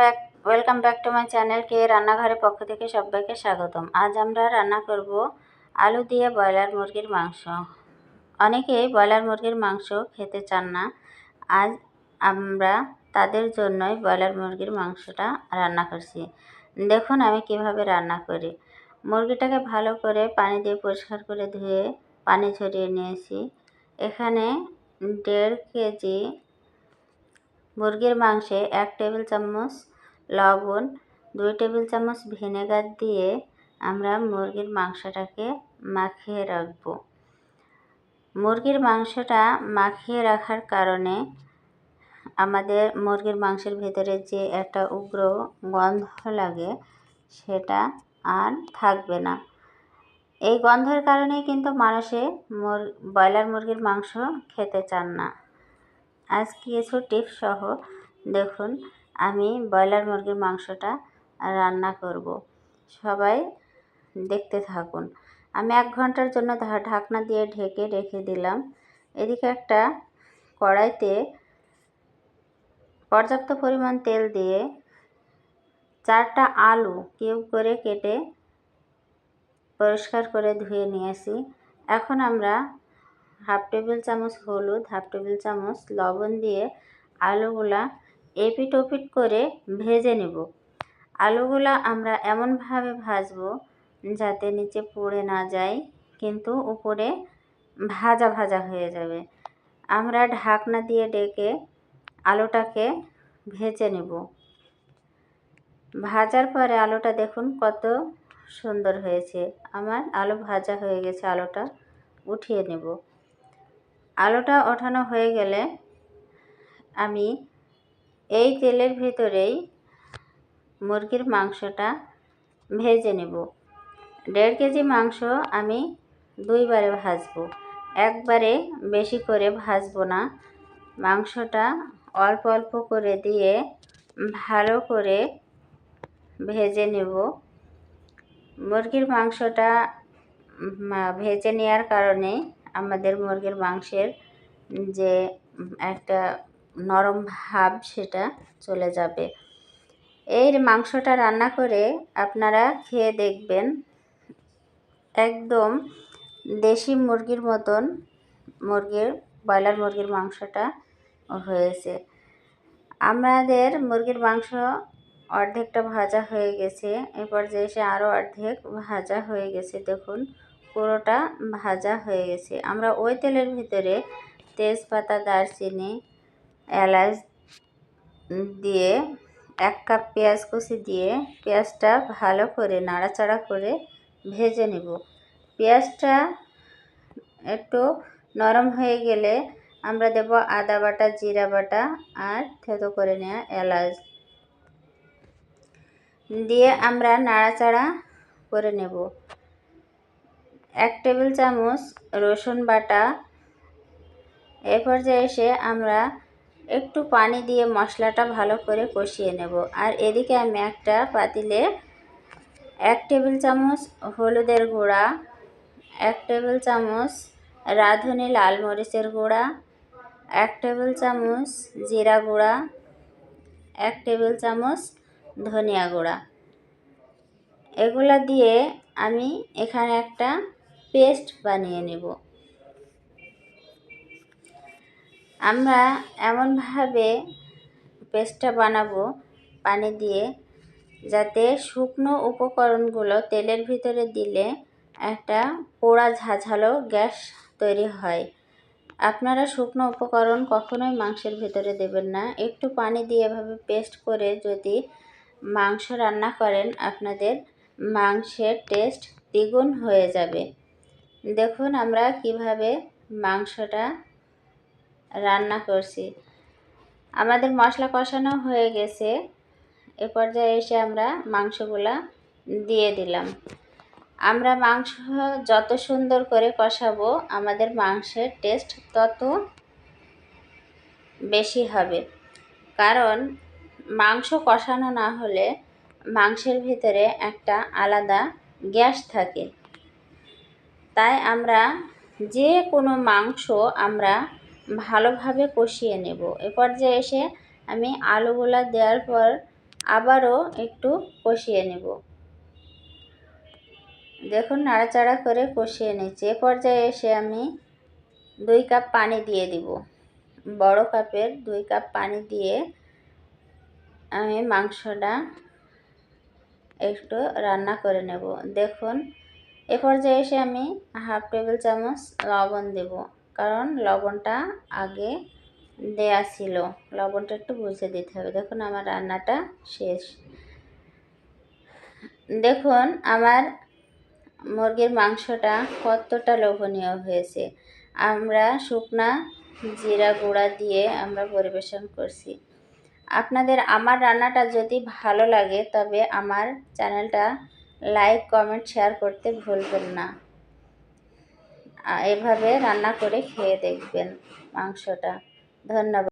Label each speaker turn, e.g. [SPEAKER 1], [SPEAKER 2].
[SPEAKER 1] Back welcome back to my channel কে রান্নাঘরের পক্ষ থেকে সবাইকে স্বাগতম আজ আমরা রান্না করব আলু দিয়ে ব্রয়লার মুরগির মাংস অনেকেই ব্রয়লার মুরগির মাংস খেতে চান না আজ আমরা তাদের জন্যই ব্রয়লার মুরগির মাংসটা রান্না করছি দেখুন আমি কীভাবে রান্না করি মুরগিটাকে ভালো করে পানি দিয়ে পরিষ্কার করে ধুয়ে পানি ঝরিয়ে নিয়েছি এখানে দেড় কেজি মুরগির মাংসে এক টেবিল চামচ লবণ, দুই টেবিল চামচ ভিনেগার দিয়ে আমরা মুরগির মাংসটাকে মাখিয়ে রাখব। মুরগির মাংসটা মাখিয়ে রাখার কারণে আমাদের মুরগির মাংসের ভেতরে যে একটা উগ্র গন্ধ লাগে, সেটা আর থাকবে না। এই গন্ধের কারণেই কিন্তু মানুষে মুর, ব্রয়লার মুরগির মাংস খেতে চান না। আজ কিছু টিপস সহ দেখুন। আমি ব্রয়লার মুরগির মাংসটা রান্না করব। সবাই দেখতে থাকুন। আমি এক ঘণ্টার জন্য ঢাকনা দিয়ে ঢেকে রেখে দিলাম। এদিকে একটা কড়াইতে পর্যাপ্ত পরিমাণ তেল দিয়ে চারটা আলু কিউব করে কেটে পরিষ্কার করে ধুয়ে নিয়েছি। এখন আমরা হাফ টেবিল চামচ হলুদ, হাফ টেবিল চামচ লবণ দিয়ে আলুগুলা এপিট ওপিট করে ভেজে নেব। আলুগুলা আমরা এমনভাবে ভাজবো যাতে নিচে পুড়ে না যায়, কিন্তু উপরে ভাজা ভাজা হয়ে যাবে। আমরা ঢাকনা দিয়ে ডেকে আলুটাকে ভেজে নেব। ভাজার পরে আলুটা দেখুন কত সুন্দর হয়েছে। আমার আলু ভাজা হয়ে গেছে, আলুটা উঠিয়ে নেব। আলুটা ওঠানো হয়ে গেলে আমি এই তেলের ভিতরেই মুরগির মাংসটা ভেজে নেব। দেড় কেজি মাংস আমি দুইবারে ভাজবো। একবারে বেশি করে ভাজবো না। মাংসটা অল্প অল্প করে দিয়ে ভালো করে ভেজে নেব। মুরগির মাংসটা ভেজে নেওয়ার কারণে আমাদের মুরগির মাংসের যে একটা নরম ভাব সেটা চলে যাবে। এই মাংসটা রান্না করে আপনারা খেয়ে দেখবেন, একদম দেশি মুরগির মতন মুরগির, ব্রয়লার মুরগির মাংসটা হয়েছে। আমাদের মুরগির মাংস অর্ধেকটা ভাজা হয়ে গেছে এরপর যে এসে আরও অর্ধেক ভাজা হয়ে গেছে। দেখুন, পুরোটা ভাজা হয়ে গেছে। আমরা ওই তেলের ভিতরে তেজপাতা, দারচিনি এলাচ দিয়ে এক কাপ পেঁয়াজ কুচি দিয়ে পেঁয়াজটা ভালো করে নাড়াচাড়া করে ভেজে নেব। পেঁয়াজটা একটু নরম হয়ে গেলে আমরা দেব আদা বাটা, জিরা বাটা আর থেতো করে নেওয়া এলাচ। দিয়ে আমরা নাড়াচাড়া করে নেব। এক টেবিল চামচ রসুন বাটা। এ পর্যায়ে এসে আমরা একটু পানি দিয়ে মশলাটা ভালো করে কষিয়ে নেব। আর এদিকে আমি একটা পাতিলে এক টেবিল চামচ হলুদের গুঁড়া, এক টেবিল চামচ রাঁধুনি লাল মরিচের গুঁড়া, এক টেবিল চামচ জিরা গুঁড়া, এক টেবিল চামচ ধনিয়া গুঁড়া। এগুলা দিয়ে আমি এখানে একটা পেস্ট বানিয়ে নেব। আমরা এমনভাবে পেস্টটা বানাবো পানি দিয়ে, যাতে শুকনো উপকরণগুলো তেলের ভিতরে দিলে একটা পোড়া ঝাঝালো গ্যাস তৈরি হয়। আপনারা শুকনো উপকরণ কখনোই মাংসের ভিতরে দেবেন না। একটু পানি দিয়ে এভাবে পেস্ট করে যদি মাংস রান্না করেন, আপনাদের মাংসের টেস্ট দ্বিগুণ হয়ে যাবে। দেখুন আমরা কীভাবে মাংসটা রান্না করছি। আমাদের মশলা কষানো হয়ে গেছে। এ পর্যায়ে এসে আমরা মাংসগুলা দিয়ে দিলাম। আমরা মাংস যত সুন্দর করে কষাবো, আমাদের মাংসের টেস্ট তত বেশি হবে। কারণ মাংস কষানো না হলে মাংসের ভিতরে একটা আলাদা গ্যাস থাকে। তাই আমরা যে কোনো মাংস আমরা ভালোভাবে কষিয়ে নেব। এ পর্যায়ে এসে আমি আলুগুলা দেওয়ার পর আবারও একটু কষিয়ে নেব। দেখুন, নাড়াচাড়া করে কষিয়ে নিচ্ছি। এ পর্যায়ে এসে আমি দুই কাপ পানি দিয়ে দিব। বড় কাপের দুই কাপ পানি দিয়ে আমি মাংসটা একটু রান্না করে নেব। দেখুন, এ পর্যায়ে এসে আমি হাফ টেবিল চামচ লবণ দেব। কারণ লবণটা আগে দেয়া ছিল। লবণটা একটু বুঝে দিতে হবে। দেখুন আমার রান্নাটা শেষ। দেখুন আমার মুরগির মাংসটা কতটা লোভনীয় হয়েছে। আমরা শুকনা জিরা গুঁড়া দিয়ে আমরা পরিবেশন করছি। আপনাদের আমার রান্নাটা যদি ভালো লাগে, তবে আমার চ্যানেলটা লাইক, কমেন্ট, শেয়ার করতে ভুলবেন না। এভাবে রান্না করে খেয়ে দেখবেন মাংসটা। ধন্যবাদ।